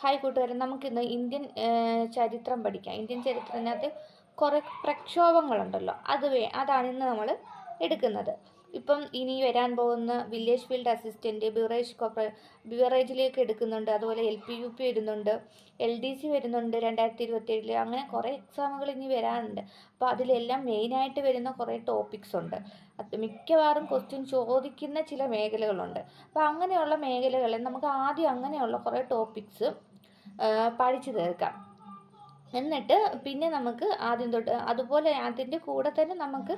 Hi കൂട്ടുകാരെ നമുക്കിന്ന് Indian ചരിത്രം പഠിക്കാം. ഇന്ത്യൻ ചരിത്രത്തിനകത്ത് കുറേ പ്രക്ഷോഭങ്ങളുണ്ടല്ലോ. അത് വേ അതാണ് ഇന്ന് നമ്മൾ എടുക്കുന്നത്. ഇപ്പം ഇനി വരാൻ പോകുന്ന വില്ലേജ് ഫീൽഡ് അസിസ്റ്റന്റ് ബിവറേജ് കോപ്പറേ ബിവറേജിലേക്ക് എടുക്കുന്നുണ്ട്. അതുപോലെ എൽ പി യു പി വരുന്നുണ്ട്. എൽ ഡി സി വരുന്നുണ്ട് രണ്ടായിരത്തി ഇരുപത്തേഴിൽ അങ്ങനെ കുറേ എക്സാമുകൾ ഇനി വരാനുണ്ട്. അപ്പോൾ അതിലെല്ലാം മെയിനായിട്ട് വരുന്ന കുറേ ടോപ്പിക്സ് ഉണ്ട് മിക്കവാറും ക്വസ്റ്റ്യൻ ചോദിക്കുന്ന ചില മേഖലകളുണ്ട്. അപ്പോൾ അങ്ങനെയുള്ള മേഖലകളിൽ നമുക്ക് ആദ്യം അങ്ങനെയുള്ള കുറേ ടോപ്പിക്സ് പഠിച്ചു തീർക്കാം. എന്നിട്ട് പിന്നെ നമുക്ക് ആദ്യം തൊട്ട് അതുപോലെ അതിന്റെ കൂടെ തന്നെ നമുക്ക്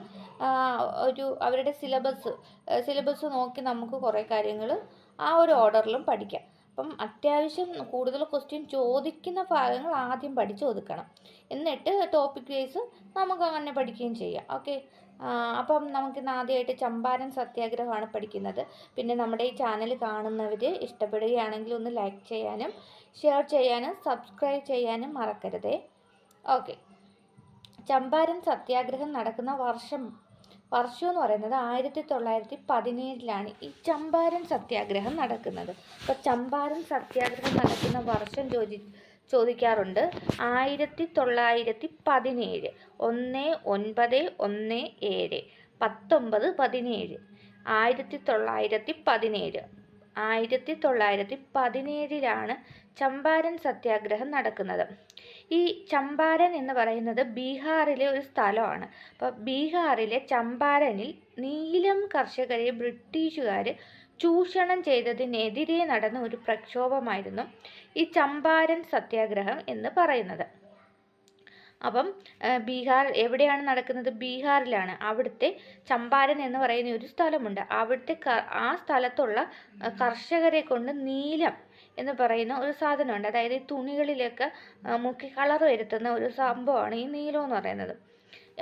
ഒരു അവരുടെ സിലബസ് സിലബസ് നോക്കി നമുക്ക് കുറേ കാര്യങ്ങൾ ആ ഒരു ഓർഡറിലും പഠിക്കാം. അപ്പം അത്യാവശ്യം കൂടുതൽ ക്വസ്റ്റ്യൻ ചോദിക്കുന്ന ഭാഗങ്ങൾ ആദ്യം പഠിച്ചു ഒതുക്കണം. എന്നിട്ട് ടോപ്പിക് വൈസ് നമുക്ക് അങ്ങനെ പഠിക്കുകയും ചെയ്യാം. ഓക്കെ അപ്പം നമുക്കിന്ന് ആദ്യമായിട്ട് ചമ്പാരൻ സത്യാഗ്രഹമാണ് പഠിക്കുന്നത്. പിന്നെ നമ്മുടെ ഈ ചാനൽ കാണുന്നവർ ഇഷ്ടപ്പെടുകയാണെങ്കിൽ ഒന്ന് ലൈക്ക് ചെയ്യാനും ഷെയർ ചെയ്യാനും സബ്സ്ക്രൈബ് ചെയ്യാനും മറക്കരുതേ. ഓക്കെ ചമ്പാരൻ സത്യാഗ്രഹം നടക്കുന്ന വർഷം വർഷം എന്ന് പറയുന്നത് ആയിരത്തി തൊള്ളായിരത്തി പതിനേഴിലാണ് ഈ ചമ്പാരൻ സത്യാഗ്രഹം നടക്കുന്നത്. അപ്പോൾ ചമ്പാരൻ സത്യാഗ്രഹം നടക്കുന്ന വർഷം ചോദി ചോദിക്കാറുണ്ട്. ആയിരത്തി തൊള്ളായിരത്തി പതിനേഴ് ഒന്ന് ഒൻപത് ഒന്ന് ഏഴ് പത്തൊമ്പത് പതിനേഴ് ആയിരത്തി തൊള്ളായിരത്തി പതിനേഴ് ആയിരത്തി തൊള്ളായിരത്തി പതിനേഴിലാണ് ചമ്പാരൻ സത്യാഗ്രഹം നടക്കുന്നത്. ഈ ചമ്പാരൻ എന്ന് പറയുന്നത് ബീഹാറിലെ ഒരു സ്ഥലമാണ്. അപ്പോൾ ബീഹാറിലെ ചമ്പാരനിൽ നീലം കർഷകരെ ബ്രിട്ടീഷുകാർ ചൂഷണം ചെയ്തതിനെതിരെ നടന്ന ഒരു പ്രക്ഷോഭമായിരുന്നു ഈ ചമ്പാരൻ സത്യാഗ്രഹം എന്ന് പറയുന്നത്. അപ്പം ബീഹാർ എവിടെയാണ് നടക്കുന്നത്? ബീഹാറിലാണ്. അവിടുത്തെ ചമ്പാരൻ എന്ന് പറയുന്ന ഒരു സ്ഥലമുണ്ട്. അവിടുത്തെ ആ സ്ഥലത്തുള്ള കർഷകരെ കൊണ്ട് നീലം എന്ന് പറയുന്ന ഒരു സാധനമുണ്ട്. അതായത് ഈ തുണികളിലൊക്കെ മുക്കി കളർ വരുത്തുന്ന ഒരു സംഭവമാണ് ഈ നീലം എന്ന് പറയുന്നത്.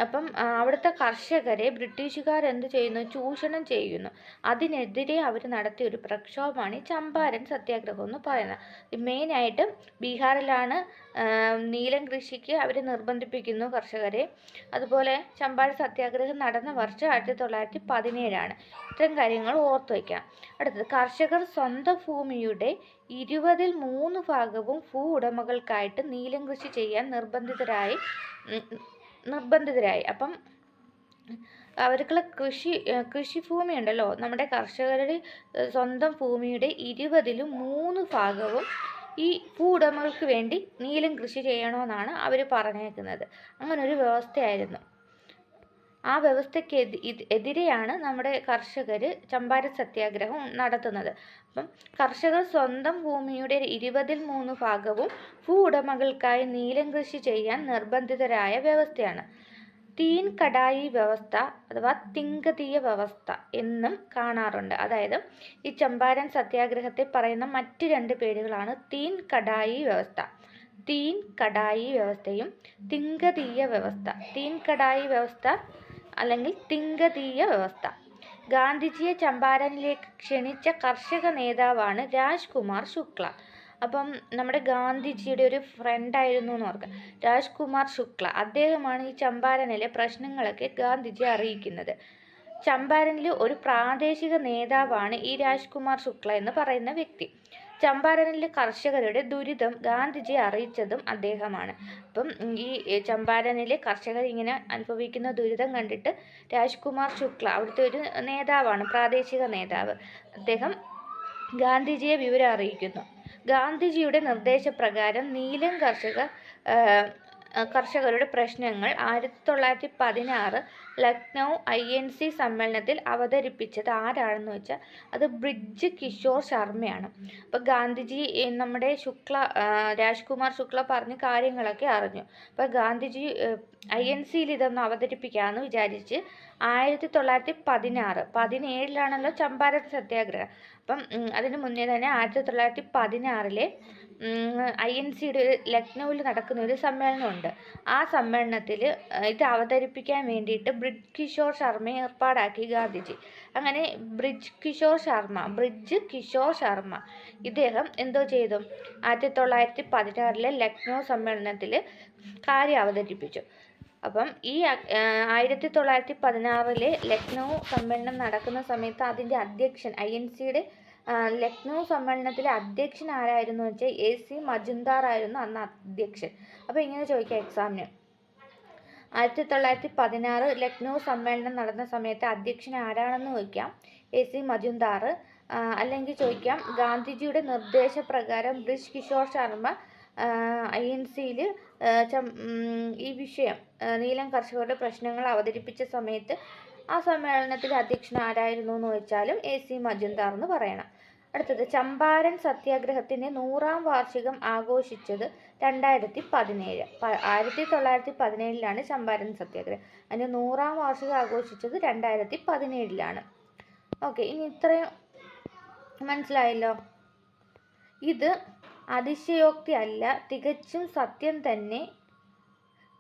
അപ്പം അവിടുത്തെ കർഷകരെ ബ്രിട്ടീഷുകാർ എന്ത് ചെയ്യുന്നു? ചൂഷണം ചെയ്യുന്നു. അതിനെതിരെ അവർ നടത്തിയ ഒരു പ്രക്ഷോഭമാണ് ഈ ചമ്പാരൻ സത്യാഗ്രഹം എന്ന് പറയുന്നത്. മെയിനായിട്ട് ബീഹാറിലാണ് നീലം കൃഷിക്ക് അവർ നിർബന്ധിപ്പിക്കുന്നു കർഷകരെ. അതുപോലെ ചമ്പാരൻ സത്യാഗ്രഹം നടന്ന വർഷം ആയിരത്തി തൊള്ളായിരത്തി പതിനേഴാണ് ഇത്തരം കാര്യങ്ങൾ ഓർത്തു വയ്ക്കാം. അടുത്തത് കർഷകർ സ്വന്തം ഭൂമിയുടെ ഇരുപതിൽ മൂന്ന് ഭാഗവും ഭൂ ഉടമകൾക്കായിട്ട് നീലം കൃഷി ചെയ്യാൻ നിർബന്ധിതരായി നിർബന്ധിതരായി. അപ്പം അവർക്കുള്ള കൃഷി കൃഷിഭൂമി ഉണ്ടല്ലോ. നമ്മുടെ കർഷകരുടെ സ്വന്തം ഭൂമിയുടെ ഇരുപതിലും മൂന്ന് ഭാഗവും ഈ ഭൂ ഉടമകൾക്ക് വേണ്ടി നീലം കൃഷി ചെയ്യണമെന്നാണ് അവർ പറഞ്ഞേക്കുന്നത്. അങ്ങനൊരു വ്യവസ്ഥയായിരുന്നു. ആ വ്യവസ്ഥയ്ക്ക് എതിരെയാണ് നമ്മുടെ കർഷകർ ചമ്പാരൻ സത്യാഗ്രഹം നടത്തുന്നത്. അപ്പം കർഷകർ സ്വന്തം ഭൂമിയുടെ ഇരുപതിൽ മൂന്ന് ഭാഗവും ഭൂ ഉടമകൾക്കായി നീലം കൃഷി ചെയ്യാൻ നിർബന്ധിതരായ വ്യവസ്ഥയാണ്. തീൻ കടായി വ്യവസ്ഥ അഥവാ തിങ്കതീയ വ്യവസ്ഥ എന്നും കാണാറുണ്ട്. അതായത് ഈ ചമ്പാരൻ സത്യാഗ്രഹത്തെ പറയുന്ന മറ്റ് രണ്ട് പേരുകളാണ് തീൻ കടായി വ്യവസ്ഥ. തീൻ കടായി വ്യവസ്ഥയും തിങ്കതീയ വ്യവസ്ഥ. തീൻ കടായി വ്യവസ്ഥ അല്ലെങ്കിൽ തിങ്കതീയ വ്യവസ്ഥ. ഗാന്ധിജിയെ ചമ്പാരനിലേക്ക് ക്ഷണിച്ച കർഷക നേതാവാണ് രാജ്കുമാർ ശുക്ല. അപ്പം നമ്മുടെ ഗാന്ധിജിയുടെ ഒരു ഫ്രണ്ടായിരുന്നു എന്ന് ഓർക്കുക. രാജ്കുമാർ ശുക്ല. അദ്ദേഹമാണ് ഈ ചമ്പാരനിലെ പ്രശ്നങ്ങളൊക്കെ ഗാന്ധിജിയെ അറിയിക്കുന്നത്. ചമ്പാരനിലെ ഒരു പ്രാദേശിക നേതാവാണ് ഈ രാജ്കുമാർ ശുക്ല എന്ന് പറയുന്ന വ്യക്തി. ചമ്പാരനിലെ കർഷകരുടെ ദുരിതം ഗാന്ധിജി അറിയിച്ചതും അദ്ദേഹമാണ്. അപ്പം ഈ ചമ്പാരനിലെ കർഷകർ ഇങ്ങനെ അനുഭവിക്കുന്ന ദുരിതം കണ്ടിട്ട് രാജ്കുമാർ ശുക്ല അവിടുത്തെ ഒരു നേതാവാണ് പ്രാദേശിക നേതാവ് അദ്ദേഹം ഗാന്ധിജിയെ വിവരം അറിയിക്കുന്നു. ഗാന്ധിജിയുടെ നിർദ്ദേശപ്രകാരം നീലം കർഷക കർഷകരുടെ പ്രശ്നങ്ങൾ ആയിരത്തി തൊള്ളായിരത്തി പതിനാറ് ലക്നൗ ഐ എൻ സി സമ്മേളനത്തിൽ അവതരിപ്പിച്ചത് ആരാണെന്ന് വെച്ചാൽ അത് ബ്രിഡ്ജ് കിഷോർ ശർമ്മയാണ്. അപ്പോൾ ഗാന്ധിജി നമ്മുടെ ശുക്ല രാജ്കുമാർ ശുക്ല പറഞ്ഞ കാര്യങ്ങളൊക്കെ അറിഞ്ഞു. അപ്പോൾ ഗാന്ധിജി ഐ എൻ സിയിൽ ഇതൊന്ന് അവതരിപ്പിക്കാമെന്ന് വിചാരിച്ച് ആയിരത്തി തൊള്ളായിരത്തി പതിനാറ് പതിനേഴിലാണല്ലോ ചമ്പാരൻ സത്യാഗ്രഹം. അപ്പം അതിന് മുന്നേ തന്നെ ആയിരത്തി തൊള്ളായിരത്തി പതിനാറിലെ ഐ എൻ സിയുടെ ഒരു ലക്നൗവിൽ നടക്കുന്ന ഒരു സമ്മേളനമുണ്ട്. ആ സമ്മേളനത്തിൽ ഇത് അവതരിപ്പിക്കാൻ വേണ്ടിയിട്ട് ബ്രിജ് കിഷോർ ശർമ്മയെ ഏർപ്പാടാക്കി ഗാന്ധിജി. അങ്ങനെ ബ്രിജ് കിഷോർ ശർമ്മ ബ്രിഡ്ജ് കിഷോർ ശർമ്മ ഇദ്ദേഹം എന്തോ ചെയ്തു? ആയിരത്തി തൊള്ളായിരത്തി പതിനാറിലെ ലക്നൗ സമ്മേളനത്തിൽ കാര്യം അവതരിപ്പിച്ചു. അപ്പം ഈ ആയിരത്തി തൊള്ളായിരത്തി പതിനാറിൽ ലക്നൗ സമ്മേളനം നടക്കുന്ന സമയത്ത് അതിന്റെ അധ്യക്ഷൻ ഐ എൻ സിയുടെ ലക്നൗ സമ്മേളനത്തിലെ അധ്യക്ഷൻ ആരായിരുന്നു വെച്ചാൽ എ സി മജുംദാർ ആയിരുന്നു അന്ന് അധ്യക്ഷൻ. അപ്പോൾ ഇങ്ങനെ ചോദിക്കാം എക്സാമിന്. ആയിരത്തി തൊള്ളായിരത്തി പതിനാറ് ലക്നൗ സമ്മേളനം നടന്ന സമയത്ത് അധ്യക്ഷൻ ആരാണെന്ന് ചോദിക്കാം. A C Majumdar. അല്ലെങ്കിൽ ചോദിക്കാം ഗാന്ധിജിയുടെ നിർദ്ദേശപ്രകാരം ബ്രിജ് കിഷോർ ശർമ്മ ഐ എൻ സിയിൽ ഈ വിഷയം നീലം കർഷകരുടെ പ്രശ്നങ്ങൾ അവതരിപ്പിച്ച സമയത്ത് ആ സമ്മേളനത്തിൽ അധ്യക്ഷൻ ആരായിരുന്നു എന്ന് വെച്ചാലും എ സി മജുംദാർ എന്ന് പറയണം. അടുത്തത് ചമ്പാരൻ സത്യാഗ്രഹത്തിന്റെ നൂറാം വാർഷികം ആഘോഷിച്ചത് രണ്ടായിരത്തി പതിനേഴ്. ആയിരത്തി തൊള്ളായിരത്തി പതിനേഴിലാണ് ചമ്പാരൻ സത്യാഗ്രഹം. അതിന്റെ നൂറാം വാർഷികം ആഘോഷിച്ചത് രണ്ടായിരത്തി പതിനേഴിലാണ്. ഓക്കെ ഇനി ഇത്രയും മനസ്സിലായല്ലോ? ഇത് അതിശയോക്തി അല്ല തികച്ചും സത്യം തന്നെ.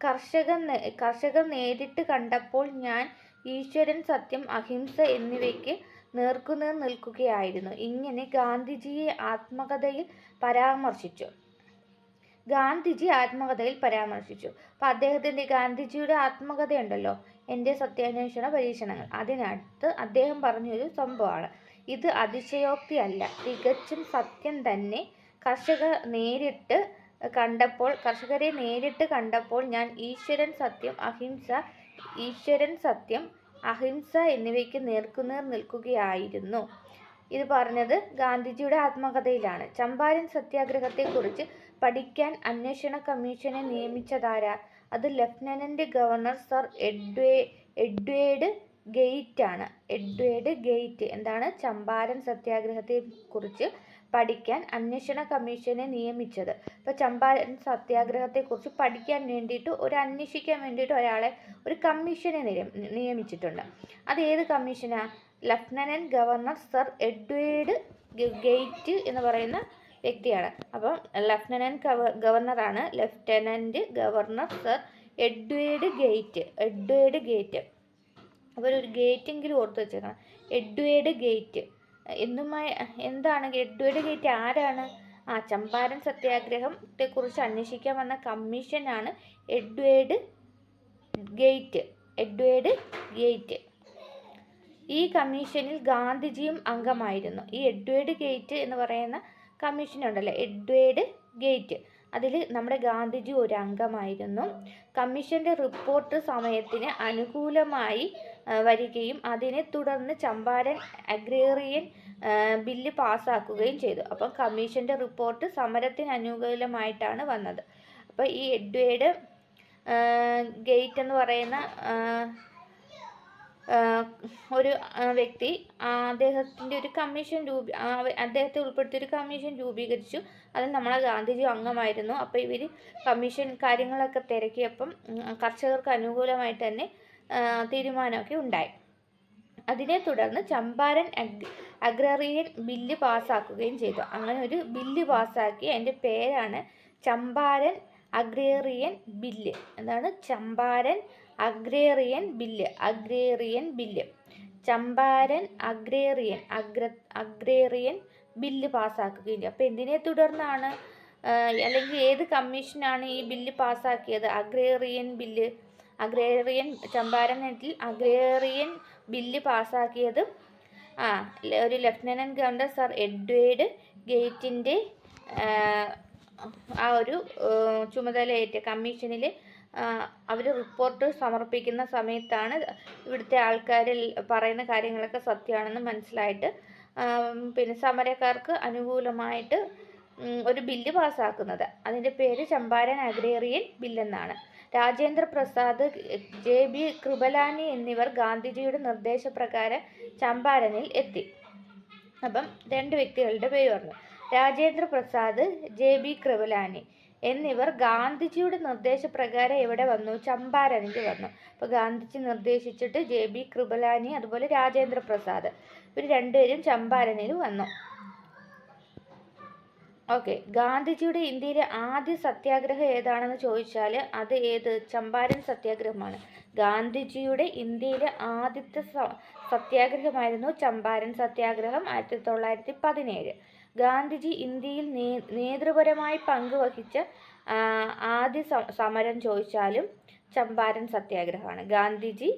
കർഷകൻ കർഷകർ നേരിട്ട് കണ്ടപ്പോൾ ഞാൻ ഈശ്വരൻ സത്യം അഹിംസ എന്നിവയ്ക്ക് നേർക്കുനേർ നിൽക്കുകയായിരുന്നു. ഇങ്ങനെ ഗാന്ധിജിയെ ആത്മകഥയിൽ പരാമർശിച്ചു. ഗാന്ധിജി ആത്മകഥയിൽ പരാമർശിച്ചു. അപ്പോൾ അദ്ദേഹത്തിന്റെ ഗാന്ധിജിയുടെ ആത്മകഥയുണ്ടല്ലോ എന്റെ സത്യാന്വേഷണ പരീക്ഷണങ്ങൾ. അതിനടുത്ത് അദ്ദേഹം പറഞ്ഞൊരു സംഭവമാണ്. ഇത് അതിശയോക്തിയല്ല തികച്ചും സത്യം തന്നെ. കർഷകർ നേരിട്ട് കണ്ടപ്പോൾ കർഷകരെ നേരിട്ട് കണ്ടപ്പോൾ ഞാൻ ഈശ്വരൻ സത്യം അഹിംസ ഈശ്വരൻ സത്യം അഹിംസ എന്നിവയ്ക്ക് നേർക്കുനേർ നിൽക്കുകയായിരുന്നു. ഇത് പറഞ്ഞത് ഗാന്ധിജിയുടെ ആത്മകഥയിലാണ്. ചമ്പാരൻ സത്യാഗ്രഹത്തെക്കുറിച്ച് പഠിക്കാൻ അന്വേഷണ കമ്മീഷനെ നിയമിച്ചതാരാ? അത് ലഫ്റ്റനന്റ് ഗവർണർ സർ എഡ്വേ എഡ്വേഡ് ഗെയ്റ്റ് ആണ് എഡ്വേഡ് ഗെയ്റ്റ്. എന്താണ് ചമ്പാരൻ സത്യാഗ്രഹത്തെക്കുറിച്ച് പഠിക്കാൻ അന്വേഷണ കമ്മീഷനെ നിയമിച്ചത്. ഇപ്പോൾ ചമ്പാരൻ സത്യാഗ്രഹത്തെക്കുറിച്ച് പഠിക്കാൻ വേണ്ടിയിട്ട് ഒരു അന്വേഷിക്കാൻ വേണ്ടിയിട്ട് ഒരാളെ ഒരു കമ്മീഷനെ നിയമിച്ചിട്ടുണ്ട്. അത് ഏത് കമ്മീഷനാണ് lieutenant governor sir Edward Gait എന്ന് പറയുന്ന വ്യക്തിയാണ്. അപ്പം lieutenant ഗവർണറാണ് lieutenant governor sir Edward Gait Edward Gait അപ്പോൾ ഒരു ഗേറ്റെങ്കിലും ഓർത്ത് വെച്ചേക്കണം. എഡ്വേർഡ് ഗേറ്റ് എന്നുമായി എന്താണ്? എഡ്വേഡ് ഗേറ്റ് ആരാണ്? ആ ചമ്പാരൻ സത്യാഗ്രഹത്തെക്കുറിച്ച് അന്വേഷിക്കാൻ വന്ന കമ്മീഷനാണ് എഡ്വേർഡ് ഗേറ്റ് എഡ്വേർഡ് ഗേറ്റ്. ഈ കമ്മീഷനിൽ ഗാന്ധിജിയും അംഗമായിരുന്നു. ഈ എഡ്വേർഡ് ഗേറ്റ് എന്ന് പറയുന്ന കമ്മീഷൻ ഉണ്ടല്ലോ എഡ്വേഡ് ഗേറ്റ്. അതിൽ നമ്മുടെ ഗാന്ധിജി ഒരു അംഗമായിരുന്നു. കമ്മീഷന്റെ റിപ്പോർട്ട് സമയത്തിന് അനുകൂലമായി വരികയും അതിനെ തുടർന്ന് ചമ്പാരൻ അഗ്രേറിയൻ ബില്ല് പാസ്സാക്കുകയും ചെയ്തു. അപ്പം കമ്മീഷന്റെ റിപ്പോർട്ട് സമരത്തിന് അനുകൂലമായിട്ടാണ് വന്നത്. അപ്പോൾ ഈ എഡ്വേഡ് ഗേറ്റ് എന്ന് പറയുന്ന ഒരു വ്യക്തി അദ്ദേഹത്തിന്റെ ഒരു കമ്മീഷൻ രൂപ അദ്ദേഹത്തെ ഉൾപ്പെടുത്തിയ ഒരു കമ്മീഷൻ രൂപീകരിച്ചു. അതിൽ നമ്മളെ ഗാന്ധിജി അംഗമായിരുന്നു. അപ്പോൾ ഇവർ കമ്മീഷൻ കാര്യങ്ങളൊക്കെ തിരക്കിയപ്പം കർഷകർക്ക് അനുകൂലമായിട്ട് തന്നെ തീരുമാനമൊക്കെ ഉണ്ടായി. അതിനെ തുടർന്ന് ചമ്പാരൻ അഗ്രറിയൻ ബില്ല് പാസ്സാക്കുകയും ചെയ്തു. അങ്ങനെ ഒരു ബില്ല് പാസ്സാക്കി അതിന്റെ പേരാണ് ചമ്പാരൻ അഗ്രേറിയൻ ബില്ല്. എന്താണ് Champaran agrarian bill agrarian bill. Champaran agrarian അഗ്ര agrarian bill പാസ്സാക്കുകയും ചെയ്തു. അപ്പോൾ എന്തിനെ തുടർന്നാണ് അല്ലെങ്കിൽ ഏത് കമ്മീഷനാണ് ഈ ബില്ല് പാസ്സാക്കിയത് അഗ്രേറിയൻ ബില്ല് അഗ്രേറിയൻ ചമ്പാരനത്തിൽ അഗ്രേറിയൻ ബില്ല് പാസ്സാക്കിയത് ആ ഒരു ലഫ്റ്റനന്റ് ഗവർണർ സർ എഡ്വേഡ് ഗേറ്റിന്റെ ആ ഒരു ചുമതലയേറ്റ കമ്മീഷനിൽ അവർ റിപ്പോർട്ട് സമർപ്പിക്കുന്ന സമയത്താണ് ഇവിടുത്തെ ആൾക്കാരിൽ പറയുന്ന കാര്യങ്ങളൊക്കെ സത്യമാണെന്ന് മനസ്സിലായിട്ട് പിന്നെ സമരക്കാർക്ക് അനുകൂലമായിട്ട് ഒരു ബില്ല് പാസ്സാക്കുന്നത്. അതിന്റെ പേര് ചമ്പാരൻ അഗ്രേറിയൻ ബില്ലെന്നാണ്. രാജേന്ദ്ര പ്രസാദ് ജെ ബി കൃപലാനി എന്നിവർ ഗാന്ധിജിയുടെ നിർദ്ദേശപ്രകാരം ചമ്പാരനിൽ എത്തി. അപ്പം രണ്ട് വ്യക്തികളുടെ പേര് പറഞ്ഞു. രാജേന്ദ്ര പ്രസാദ് ജെ ബി കൃപലാനി എന്നിവർ ഗാന്ധിജിയുടെ നിർദ്ദേശപ്രകാരം എവിടെ വന്നു? ചമ്പാരനിൽ വന്നു. അപ്പോൾ ഗാന്ധിജി നിർദ്ദേശിച്ചിട്ട് ജെ ബി കൃപലാനി അതുപോലെ രാജേന്ദ്ര പ്രസാദ് ഇവർ രണ്ടുപേരും ചമ്പാരനിൽ വന്നു. ഓക്കെ. ഗാന്ധിജിയുടെ ഇന്ത്യയിലെ ആദ്യ സത്യാഗ്രഹം ഏതാണെന്ന് ചോദിച്ചാൽ അത് ഏത്? ചമ്പാരൻ സത്യാഗ്രഹമാണ്. ഗാന്ധിജിയുടെ ഇന്ത്യയിലെ ആദ്യത്തെ സത്യാഗ്രഹമായിരുന്നു ചമ്പാരൻ സത്യാഗ്രഹം ആയിരത്തി തൊള്ളായിരത്തി പതിനേഴ് ഗാന്ധിജി ഇന്ത്യയിൽ നേതൃപരമായി പങ്കുവഹിച്ച ആദ്യ സമരം ചോദിച്ചാലും ചമ്പാരൻ സത്യാഗ്രഹമാണ്. ഗാന്ധിജി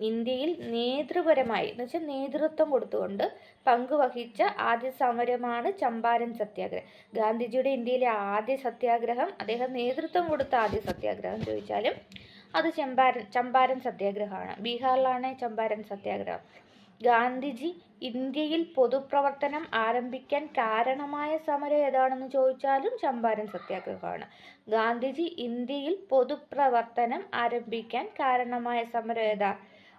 ഇന്ത്യയിൽ നേതൃപരമായി എന്ന് വെച്ചാൽ നേതൃത്വം കൊടുത്തുകൊണ്ട് പങ്കുവഹിച്ച ആദ്യ സമരമാണ് ചമ്പാരൻ സത്യാഗ്രഹം. ഗാന്ധിജിയുടെ ഇന്ത്യയിലെ ആദ്യ സത്യാഗ്രഹം അദ്ദേഹം നേതൃത്വം കൊടുത്ത ആദ്യ സത്യാഗ്രഹം ചോദിച്ചാലും അത് ചമ്പാരൻ ചമ്പാരൻ സത്യാഗ്രഹമാണ്. ബീഹാറിലാണ് ചമ്പാരൻ സത്യാഗ്രഹം. ഗാന്ധിജി ഇന്ത്യയിൽ പൊതുപ്രവർത്തനം ആരംഭിക്കാൻ കാരണമായ സമരം ഏതാണെന്ന് ചോദിച്ചാലും ചമ്പാരൻ സത്യാഗ്രഹമാണ്. ഗാന്ധിജി ഇന്ത്യയിൽ പൊതുപ്രവർത്തനം ആരംഭിക്കാൻ കാരണമായ സമരം ഏതാ?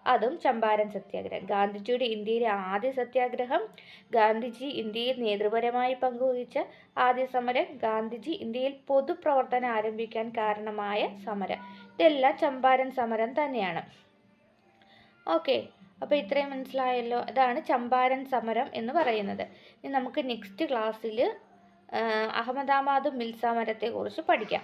അതും ചമ്പാരൻ സത്യാഗ്രഹം. ഗാന്ധിജിയുടെ ഇന്ത്യയിലെ ആദ്യ സത്യാഗ്രഹം ഗാന്ധിജി ഇന്ത്യയിൽ നേതൃപരമായി പങ്കുവഹിച്ച ആദ്യ സമരം ഗാന്ധിജി ഇന്ത്യയിൽ പൊതുപ്രവർത്തനം ആരംഭിക്കാൻ കാരണമായ സമരം. ഇതെല്ലാം ചമ്പാരൻ സമരം തന്നെയാണ്. ഓക്കെ അപ്പോൾ ഇത്രയും മനസ്സിലായല്ലോ. അതാണ് ചമ്പാരൻ സമരം എന്ന് പറയുന്നത്. ഇനി നമുക്ക് നെക്സ്റ്റ് ക്ലാസ്സിൽ അഹമ്മദാബാദ് മിൽ സമരത്തെക്കുറിച്ച് പഠിക്കാം.